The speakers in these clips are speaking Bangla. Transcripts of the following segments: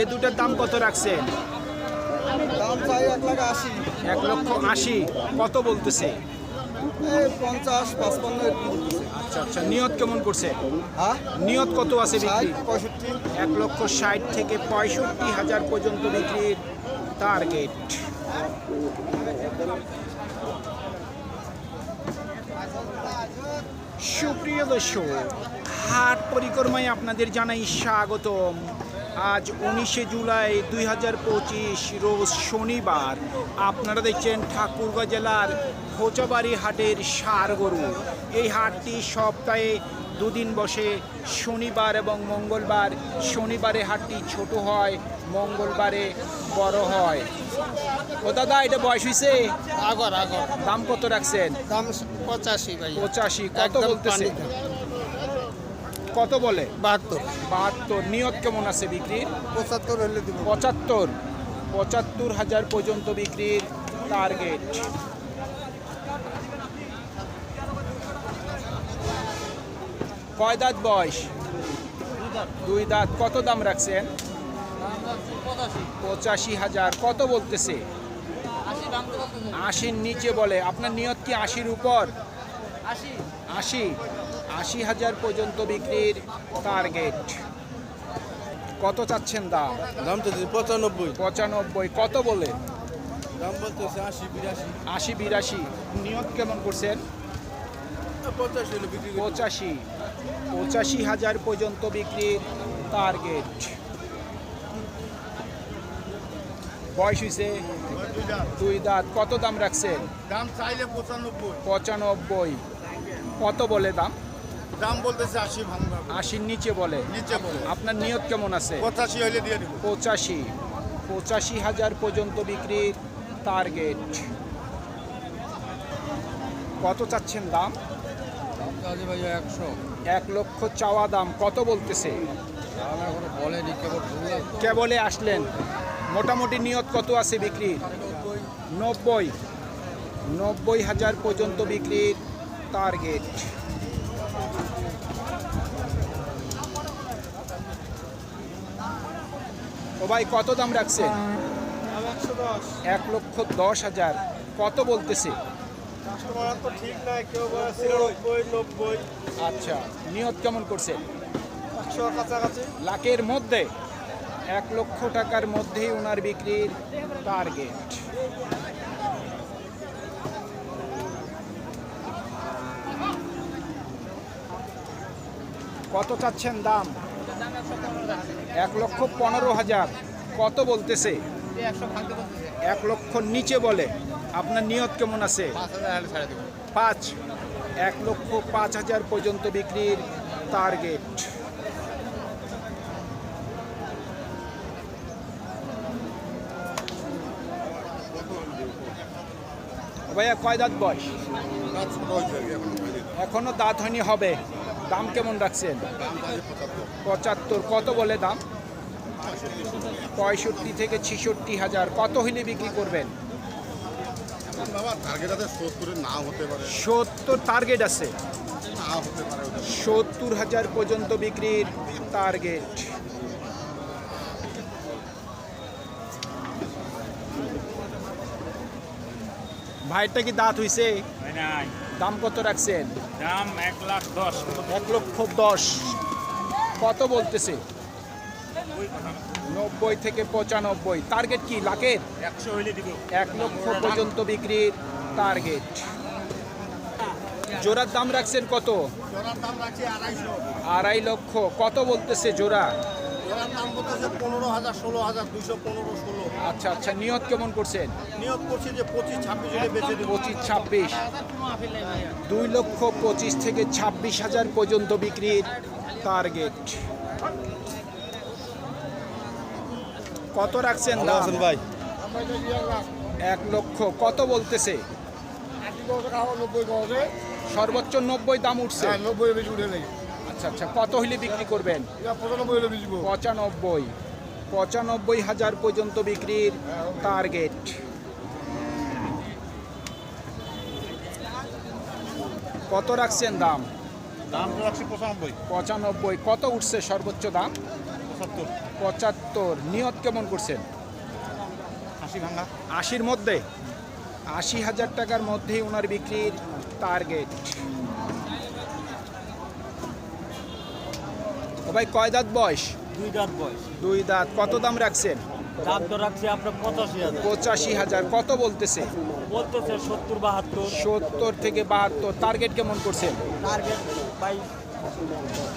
এ দুটার দাম কত রাখছেন? দাম চাই এক লাখ আশি। এক লক্ষ আশি। কত বলতেছে? পঞ্চাশ পাঁচপান্ন আচ্ছা আচ্ছা নিয়ত কেমন করছে? হ্যাঁ? নিয়ত কত আছে ষাট বিক্রি পঁয়ষট্টি। এক লক্ষ ষাট থেকে পঁয়ষট্টি হাজার পর্যন্ত বিক্রির টার্গেট। সুপ্রিয় দর্শক হাট পরিক্রমায় আপনাদের জানাই স্বাগতম। আজ উনিশে জুলাই দুই হাজার পঁচিশ রোজ শনিবার। আপনারা দেখছেন ঠাকুরগাঁ জেলার খোঁচাবাড়ি হাটের সার গরু এই হাটটি সপ্তাহে দুদিন বসে। শনিবার এবং মঙ্গলবার। শনিবারে হাটটি ছোট হয় মঙ্গলবারে বড় হয়। ও দাদা এটা বয়স হয়েছে আগর আগর। দাম কত রাখছেন? দাম পঁচাশি পঁচাশি। কত বলতেছে। কত বলে? বাহাত্তর। বাহাত্তর। নিয়ত কেমন আছে বিক্রির? পঁচাত্তর হলে দিব। পঁচাত্তর। পঁচাত্তর হাজার পর্যন্ত বিক্রির টার্গেট কয় দাঁত বয়স? দুই দাঁত। কত দাম রাখছেন? পঁচাশি হাজার। কত বলতেছে? আশির নিচে বলে। আপনার নিয়ত কি আশির উপর? আশি। আশি হাজার পর্যন্ত বিক্রির টার্গেট কত চাচ্ছেন দাম দাম তো পঁচানব্বই। পঁচানব্বই কত বলে? দাম বলতেছে আশি বিরাশি। আশি বিরাশি। নিয়ত কেমন করছেন? পঁচাশি পঁচাশি। হাজার পর্যন্ত বিক্রির টার্গেট বয়স হয়েছে দুই দাঁত। কত দাম রাখছেন? দাম চাইলে পঁচানব্বই। পঁচানব্বই। কত বলে দাম? দাম বলতেছে আশি ভাঙবা আশির নিচে বলে। নিচে বলে। আপনার নিয়ত কেমন আছে? পঁচাশি হলে দিয়ে দিব। পঁচাশি। পঁচাশি হাজার পর্যন্ত বিক্রির টার্গেট কত চাচ্ছেন দাম? একশো। এক লক্ষ চাওয়া দাম। কত বলতেছে? কেবলে আসলেন। মোটামুটি নিয়ত কত আছে বিক্রির? নব্বই। নব্বই। হাজার পর্যন্ত বিক্রির টার্গেট ও ভাই কত দাম রাখছেন? দশ। এক লক্ষ দশ হাজার। কত বলতেছে? আচ্ছা নিয়ত কেমন করছেন? লাখের মধ্যে? এক লক্ষ টাকার মধ্যেই ওনার বিক্রির টার্গেট কত চাচ্ছেন দাম? এক লক্ষ পনেরো হাজার। কত বলতেছে? এক লক্ষ নিচে বলে। আপনার নিয়ত কেমন আছে? পাঁচ এক লক্ষ পাঁচ হাজার পর্যন্ত বিক্রির টার্গেট ভাইয়া কয় দাঁত বয়স? এখনও দাঁত হয়নি হবে। দাম কেমন রাখছেন? পঁচাত্তর। কত বলে দাম? পঁয়ষট্টি থেকে ছিষট্টি হাজার। কত হইলে বিক্রি করবেন? বাবা টার্গেট আছে সত্তরের না হতে পারে। সত্তর টার্গেট আছে। না হতে পারে ওটা। সত্তর হাজার পর্যন্ত বিক্রির টার্গেট ভাইটা কি দাঁত হইছে? দাম কত রাখছেন? দাম এক লাখ দশ। এক লক্ষ দশ। কত বলতেছে? নব্বই থেকে পঁচানব্বই। টার্গেট কি লাখের একশো হইলে দিব। এক লক্ষ পর্যন্ত বিক্রির টার্গেট জোড়ার দাম রাখছেন কত? আড়াই লক্ষ। কত বলতেছে জোড়া? দাম বলতেছে পনেরো হাজার ষোলো হাজার দুইশো পনেরো ষোলো। আচ্ছা আচ্ছা নিয়ত কেমন করছেন? নিয়োগ করছি যে পঁচিশ ছাব্বিশ হলে বেঁচে দেবো। পঁচিশ ছাব্বিশ। দুই লক্ষ পঁচিশ থেকে ছাব্বিশ হাজার পর্যন্ত বিক্রির টার্গেট কত রাখছেন দাম? ভাই। এক লক্ষ। কত বলতেছে? সর্বোচ্চ নব্বই দাম উঠছে। নব্বই বেশি উঠে নেই। আচ্ছা আচ্ছা কত হইলে বিক্রি করবেন? পঁচানব্বই পঁচানব্বই। হাজার পর্যন্ত বিক্রির টার্গেট কত রাখছেন দাম? দাম তো রাখছি পঁচানব্বই। পঁচানব্বই। কত উঠছে সর্বোচ্চ দাম? পঁচাত্তর। পঁচাত্তর। নিয়ত কেমন করছেন? আশি ভাঙা। আশির মধ্যে? আশি হাজার টাকার মধ্যেই ওনার বিক্রির টার্গেট ভাই কয় দাঁত বয়স? দুই দাঁত বয়স। দুই দাঁত। কত দাম রাখছেন? দাম তো রাখছি আপনার পঁচাশি হাজার। পঁচাশি হাজার। কত বলতেছে? বলতেছে সত্তর বাহাত্তর। সত্তর থেকে বাহাত্তর। টার্গেট কেমন করছেন? টার্গেট বাই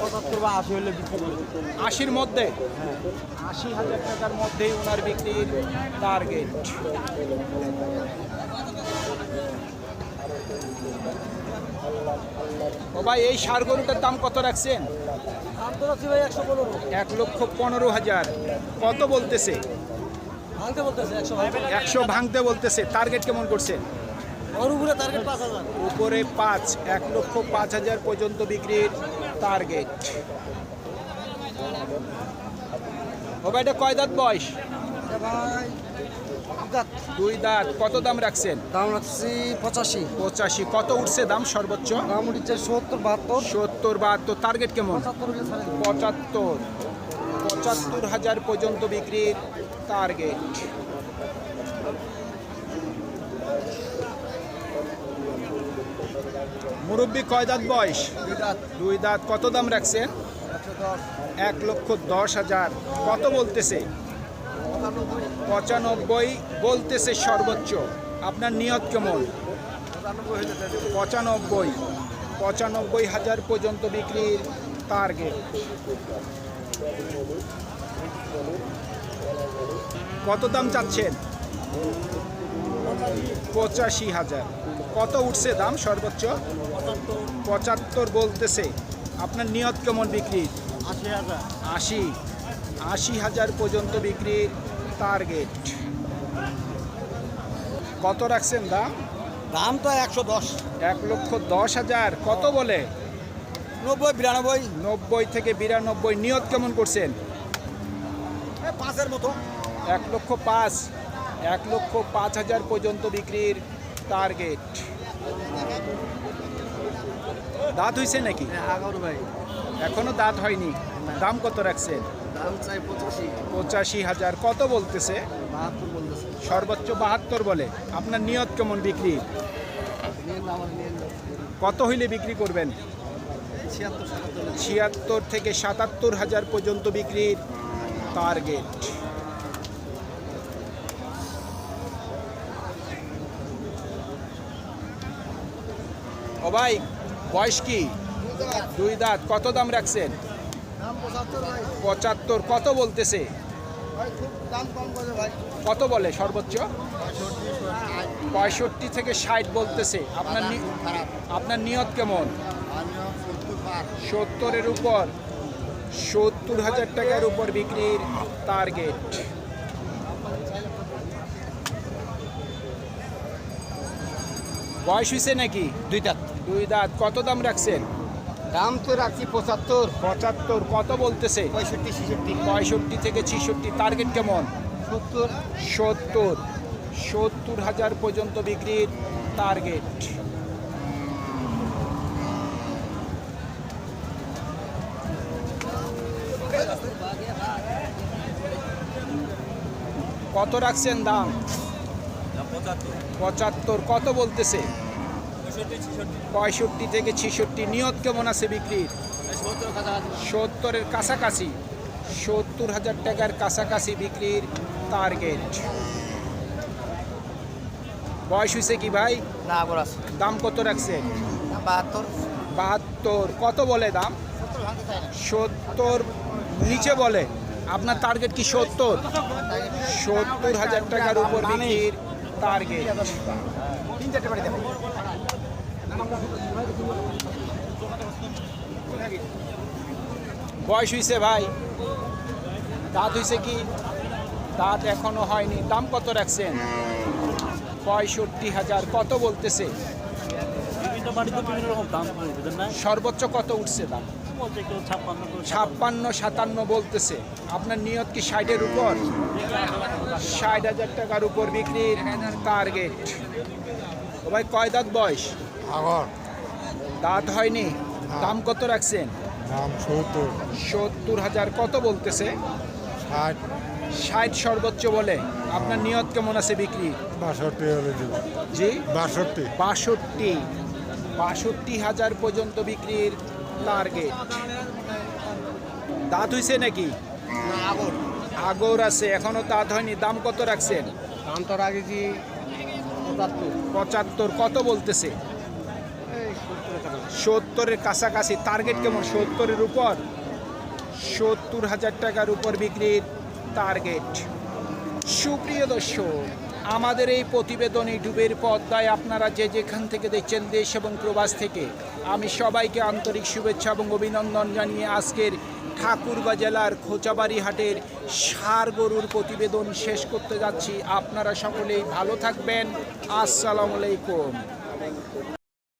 পঁচাত্তর বা আশি হলে বিক্রি আশির মধ্যে? আশি হাজার টাকার মধ্যেই ওনার বিক্রির টার্গেট ও ভাই এই সার গরুটার দাম কত রাখছেন? এক লক্ষ পনেরো হাজার। কত বলতেছে? একশো ভাঙতে। বলতেছে। টার্গেট কেমন করছে? উপরে পাঁচ উপরে পাঁচ এক লক্ষ পাঁচ হাজার পর্যন্ত বিক্রির টার্গেট ও ভাই এটা কয় দাঁত বয়স? ভাই দুই দাঁত। কত দাম রাখছেন? দাম রাখছি পঁচাশি। পঁচাশি। কত উঠছে দাম সর্বোচ্চ? দাম উঠছে সত্তর বাহাত্তর। সত্তর বাহাত্তর। টার্গেট কেমন? পঁচাত্তর। পঁচাত্তর। হাজার পর্যন্ত বিক্রির টার্গেট। মুরব্বী কয় দাঁত বয়স? দুই দাঁত। কত দাম রাখছেন? এক লক্ষ দশ হাজার। কত বলতেছে? পঁচানব্বই বলতেছে সর্বোচ্চ। আপনার নিয়ত কেমন। পঁচানব্বই। পঁচানব্বই হাজার পর্যন্ত বিক্রির টার্গেট কত দাম চাচ্ছেন? পঁচাশি হাজার। কত উঠছে দাম সর্বোচ্চ? পঁচাত্তর বলতেছে। আপনার নিয়ত কেমন বিক্রির? আশি হাজার। আশি। আশি হাজার পর্যন্ত বিক্রির টার্গেট কত রাখছেন দাম দাম তো একশো দশ। এক লক্ষ দশ হাজার। কত বলে? নব্বই বিরানব্বই। নব্বই থেকে বিরানব্বই। নিয়ত কেমন করছেন? পাঁচের মতো। এক লক্ষ পাঁচ। এক লক্ষ পাঁচ হাজার পর্যন্ত বিক্রির টার্গেট দাঁত হয়েছে নাকি? ভাই এখনও দাঁত হয়নি। দাম কত রাখছেন? পঁচাশি। হাজার। কত বলতেছে? সর্বোচ্চ বাহাত্তর বলে। আপনার নিয়ত কেমন বিক্রি? কত হইলে বিক্রি করবেন? ছিয়াত্তর থেকে সাতাত্তর হাজার পর্যন্ত বিক্রির টার্গেট ও ভাই বয়স কি? দুই দাঁত। কত দাম রাখছেন? পঁচাত্তর কত বলতেছে? ভাই খুব দাম কম করে ভাই। কত বলে সর্বোচ্চ? পঁয়ষট্টি থেকে ষাট বলতেছে। আপনার আপনার নিয়ত কেমন? সত্তরের উপর সত্তর হাজার টাকার উপর বিক্রির টার্গেট বয়স হয়েছে নাকি? দুই দাঁত। দুই দাঁত। কত দাম রাখছেন? দাম তো রাখছি পঁচাত্তর। পঁচাত্তর কত বলতেছে? পঁয়ষট্টি ছেষট্টি। পঁয়ষট্টি থেকে ছিষট্টি টার্গেট কেমন? সত্তর। সত্তর। সত্তর হাজার পর্যন্ত বিক্রির টার্গেট কত রাখছেন দাম? পঁচাত্তর কত বলতেছে? পঁয়ষট্টি থেকে ছিষট্টি। নিয়ত কেমন আছে বিক্রির? সত্তরের কাছাকাছি সত্তর হাজার টাকার কাছাকাছি বিক্রির টার্গেট বয়স হয়েছে কি ভাই? না দাম কত রাখছে? বাহাত্তর। বাহাত্তর। কত বলে দাম? সত্তর নিচে বলে। আপনার টার্গেট কি সত্তর? সত্তর হাজার টাকার উপর বিক্রির টার্গেট তিন চারটে বাড়ি দেবে বয়স হয়েছে ভাই। দাঁত হয়েছে কি? দাঁত এখনও হয়নি। দাম কত রাখছেন? পঁয়ষট্টি হাজার। কত বলতেছে? সর্বোচ্চ কত উঠছে দাম? ছাপ্পান্ন সাতান্ন। বলতেছে। আপনার নিয়ত কি ষাটের উপর? ষাট হাজার টাকার উপর বিক্রির টার্গেট ও ভাই কয় দাঁত বয়স? আগর দাঁত হয়নি। দাম কত রাখছেন? দাম সত্তর। সত্তর হাজার কত বলতেছে? ষাট। ষাট সর্বোচ্চ বলে। আপনার নিয়ত কেমন আছে বিক্রি? বাষট্টি হলে দেবো। জি? বাষট্টি। বাষট্টি। বাষট্টি হাজার পর্যন্ত বিক্রির টার্গেট দাঁত হইছে নাকি? আগর। আগর আছে এখনও দাঁত হয়নি। দাম কত রাখছেন? দাম তো রাখেছি পঁচাত্তর। পঁচাত্তর কত বলতেছে? সত্তরের কাছাকাছি। টার্গেট কেমন? সত্তরের উপর। সত্তর হাজার টাকার উপর বিক্রির টার্গেট সুপ্রিয় দর্শক, আমাদের এই প্রতিবেদন ইউটিউবের পর্দায় আপনারা যে যেখান থেকে দেখছেন দেশ এবং প্রবাস থেকে, আমি সবাইকে আন্তরিক শুভেচ্ছা এবং অভিনন্দন জানিয়ে আজকের ঠাকুরগাঁ জেলার খোঁচাবাড়ি হাটের সার গরুর প্রতিবেদন শেষ করতে যাচ্ছি। আপনারা সকলেই ভালো থাকবেন। আসসালামু আলাইকুম।